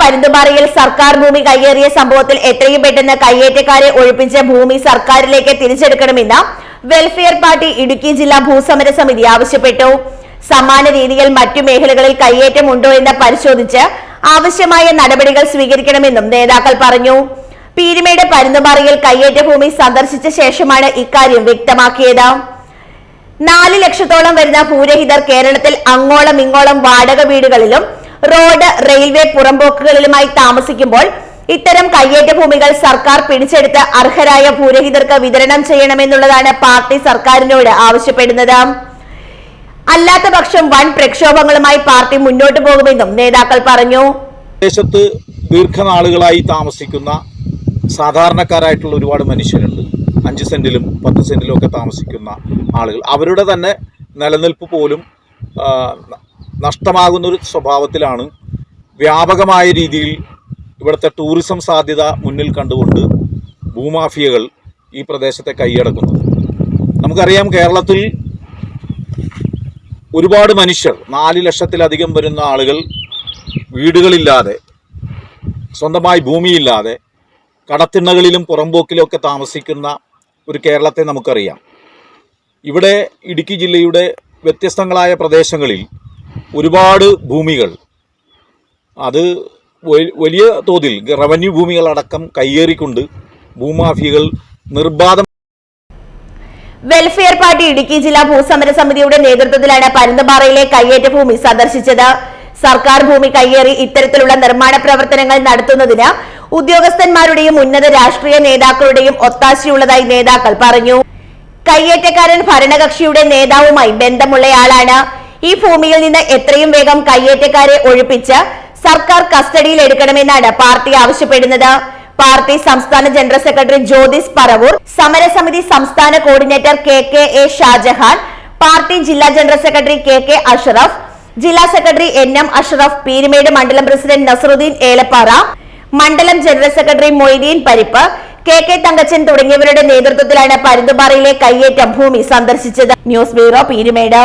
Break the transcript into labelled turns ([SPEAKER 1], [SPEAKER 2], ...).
[SPEAKER 1] പരുന്തുപാറയിൽ സർക്കാർ ഭൂമി കയ്യേറിയ സംഭവത്തിൽ എത്രയും പെട്ടെന്ന് കയ്യേറ്റക്കാരെ ഒഴിപ്പിച്ച് ഭൂമി സർക്കാരിലേക്ക് തിരിച്ചെടുക്കണമെന്ന് വെൽഫെയർ പാർട്ടി ഇടുക്കി ജില്ലാ ഭൂസമര സമിതി ആവശ്യപ്പെട്ടു. സമാന രീതിയിൽ മറ്റു മേഖലകളിൽ കയ്യേറ്റം ഉണ്ടോ എന്ന് പരിശോധിച്ച് ആവശ്യമായ നടപടികൾ സ്വീകരിക്കണമെന്നും നേതാക്കൾ പറഞ്ഞു. പീരുമേട് പരുന്തുപാറയിൽ കയ്യേറ്റ ഭൂമി സന്ദർശിച്ച ശേഷമാണ് ഇക്കാര്യം വ്യക്തമാക്കിയത്. നാല് ലക്ഷത്തോളം വരുന്ന ഭൂരഹിതർ കേരളത്തിൽ അങ്ങോളം ഇങ്ങോളം വാടക വീടുകളിലും റോഡ് റെയിൽവേ പുറമ്പോക്കുകളിലുമായി താമസിക്കുമ്പോൾ ഇത്തരം കയ്യേറ്റ ഭൂമികൾ സർക്കാർ പിടിച്ചെടുത്ത് അർഹരായ ഭൂരഹിതർക്ക് വിതരണം ചെയ്യണമെന്നുള്ളതാണ് പാർട്ടി സർക്കാരിനോട് ആവശ്യപ്പെടുന്നത്. അല്ലാത്ത പക്ഷം വൻ പ്രക്ഷോഭങ്ങളുമായി പാർട്ടി മുന്നോട്ടു പോകുമെന്നും നേതാക്കൾ പറഞ്ഞു.
[SPEAKER 2] ദേശത്ത് ദീർഘനാളുകളായി താമസിക്കുന്ന സാധാരണക്കാരായിട്ടുള്ള ഒരുപാട് മനുഷ്യരുണ്ട്. അഞ്ച് സെന്റിലും പത്ത് സെന്റിലും ഒക്കെ താമസിക്കുന്ന ആളുകൾ. അവരുടെ തന്നെ നിലനിൽപ്പ് പോലും നഷ്ടമാകുന്ന ഒരു സ്വഭാവത്തിലാണ് വ്യാപകമായ രീതിയിൽ ഇവിടുത്തെ ടൂറിസം സാധ്യത മുന്നിൽ കണ്ടുകൊണ്ട് ഭൂമാഫിയകൾ ഈ പ്രദേശത്തെ കൈയടക്കുന്നത്. നമുക്കറിയാം കേരളത്തിൽ ഒരുപാട് മനുഷ്യർ നാല് ലക്ഷത്തിലധികം വരുന്ന ആളുകൾ വീടുകളില്ലാതെ സ്വന്തമായി ഭൂമിയില്ലാതെ കടത്തിണ്ണകളിലും പുറംപോക്കിലുമൊക്കെ താമസിക്കുന്ന ഒരു കേരളത്തെ നമുക്കറിയാം. ഇവിടെ ഇടുക്കി ജില്ലയുടെ വ്യത്യസ്തങ്ങളായ പ്രദേശങ്ങളിൽ ഒരുപാട് ഭൂമികൾ. അത് വലിയ തോതിൽ റവന്യൂ ഭൂമികളടക്കം കയ്യേറിക്കൊണ്ട് ഭൂമാഫിയകൾ നിർബാധം
[SPEAKER 1] വെൽഫെയർ പാർട്ടി ഇടുക്കി ജില്ലാ ഭൂസമര സമിതിയുടെ നേതൃത്വത്തിലാണ് പരുന്തപാറയിലെ കയ്യേറ്റ ഭൂമി സന്ദർശിച്ചത്. സർക്കാർ ഭൂമി കയ്യേറി ഇത്തരത്തിലുള്ള നിർമ്മാണ പ്രവർത്തനങ്ങൾ നടത്തുന്നതിന് ഉദ്യോഗസ്ഥന്മാരുടെയും ഉന്നത രാഷ്ട്രീയ നേതാക്കളുടെയും ഒത്താശയുള്ളതായി നേതാക്കൾ പറഞ്ഞു. കയ്യേറ്റക്കാരൻ ഭരണകക്ഷിയുടെ നേതാവുമായി ബന്ധമുള്ളയാളാണ്. ഈ ഭൂമിയിൽ നിന്ന് എത്രയും വേഗം കയ്യേറ്റക്കാരെ ഒഴിപ്പിച്ച് സർക്കാർ കസ്റ്റഡിയിൽ എടുക്കണമെന്നാണ് പാർട്ടി ആവശ്യപ്പെടുന്നത്. പാർട്ടി സംസ്ഥാന ജനറൽ സെക്രട്ടറി ജ്യോതിസ് പറവൂർ സമരസമിതി സംസ്ഥാന coordinator K K A Shajahan party ജില്ലാ general secretary K K Ashraf ജില്ലാ secretary N M Ashraf Peerumedu മണ്ഡലം പ്രസിഡന്റ് നസറുദ്ദീൻ ഏലപ്പാറ മണ്ഡലം ജനറൽ സെക്രട്ടറി മൊയ്തീൻ പരിപ്പ് കെ കെ തങ്കച്ചൻ തുടങ്ങിയവരുടെ നേതൃത്വത്തിലാണ് പരുന്തുപാറയിലെ കയ്യേറ്റ ഭൂമി സന്ദർശിച്ചത്. News bureau Peerumedu.